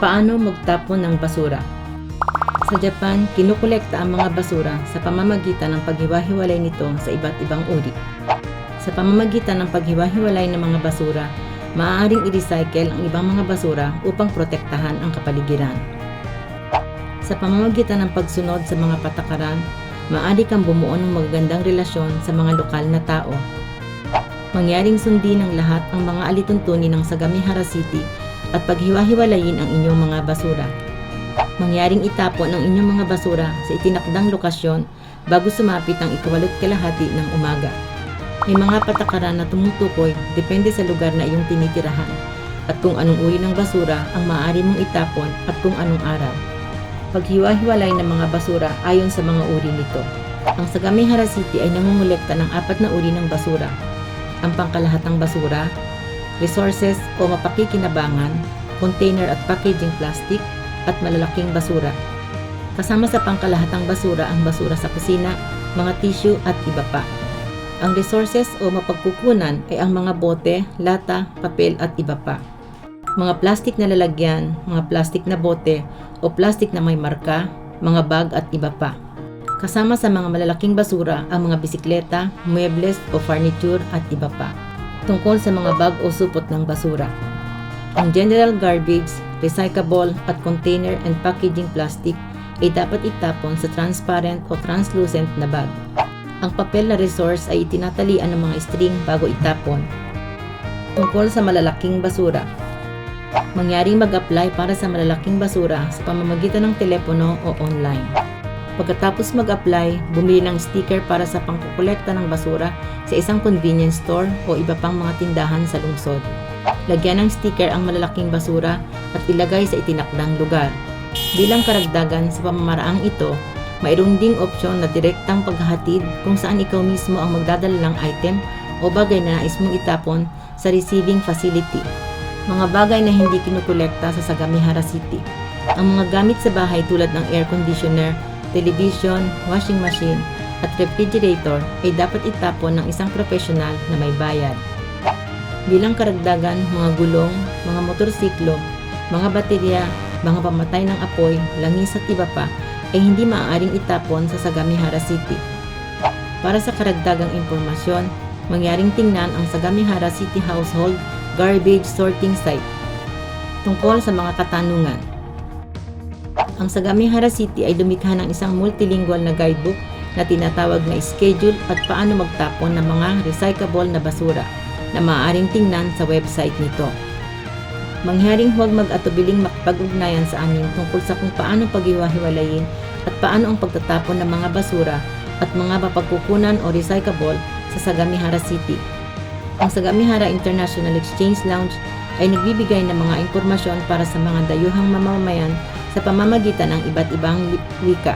Paano magtapon ng basura? Sa Japan, kinukolekta ang mga basura sa pamamagitan ng paghiwa-hiwalay nito sa iba't ibang uri. Sa pamamagitan ng paghiwa-hiwalay ng mga basura, maaaring i-recycle ang ibang mga basura upang protektahan ang kapaligiran. Sa pamamagitan ng pagsunod sa mga patakaran, maaari kang bumuo ng magagandang relasyon sa mga lokal na tao. Mangyaring sundin ng lahat ang mga alituntunin ng Sagamihara City at paghiwa-hiwalayin ang inyong mga basura. Mangyaring itapon ang inyong mga basura sa itinakdang lokasyon bago sumapit ang ikawalot kalahati ng umaga. May mga patakaran na tumutukoy depende sa lugar na iyong tinitirahan at kung anong uri ng basura ang maaari mong itapon at kung anong araw. Paghiwa-hiwalay ng mga basura ayon sa mga uri nito. Ang Sagamihara City ay nangungulekta ng apat na uri ng basura. Ang pangkalahatang basura, resources o mapakikinabangan, container at packaging plastic, at malalaking basura. Kasama sa pangkalahatang basura ang basura sa kusina, mga tissue at iba pa. Ang resources o mapagkukunan ay ang mga bote, lata, papel at iba pa. Mga plastic na lalagyan, mga plastic na bote o plastic na may marka, mga bag at iba pa. Kasama sa mga malalaking basura ang mga bisikleta, muebles o furniture at iba pa. Tungkol sa mga bag o supot ng basura. Ang general garbage, recyclable at container and packaging plastic ay dapat itapon sa transparent o translucent na bag. Ang papel na resource ay itinatalian ng mga string bago itapon. Tungkol sa malalaking basura. Mangyaring mag-apply para sa malalaking basura sa pamamagitan ng telepono o online. Pagkatapos mag-apply, bumili ng sticker para sa pangkukolekta ng basura sa isang convenience store o iba pang mga tindahan sa lungsod. Lagyan ng sticker ang malalaking basura at ilagay sa itinakdang lugar. Bilang karagdagan sa pamamaraang ito, mayroon ding opsyon na direktang paghahatid kung saan ikaw mismo ang magdadala ng item o bagay na nais mong itapon sa receiving facility. Mga bagay na hindi kinukolekta sa Sagamihara City. Ang mga gamit sa bahay tulad ng air conditioner, television, washing machine, at refrigerator ay dapat itapon ng isang profesional na may bayad. Bilang karagdagan, mga gulong, mga motorsiklo, mga baterya, mga pamatay ng apoy, langis at iba pa ay hindi maaaring itapon sa Sagamihara City. Para sa karagdagang impormasyon, mangyaring tingnan ang Sagamihara City Household Garbage Sorting Site. Tungkol sa mga katanungan. Ang Sagamihara City ay lumikha ng isang multilingual na guidebook na tinatawag na schedule at paano magtapon ng mga recyclable na basura na maaaring tingnan sa website nito. Mangyaring huwag mag-atubiling makipag-ugnayan sa amin tungkol sa kung paano paghiwa-hiwalayin at paano ang pagtatapon ng mga basura at mga mapagkukunan o recyclable sa Sagamihara City. Ang Sagamihara International Exchange Lounge ay nagbibigay ng mga impormasyon para sa mga dayuhang mamamayan sa pamamagitan ng iba't ibang wika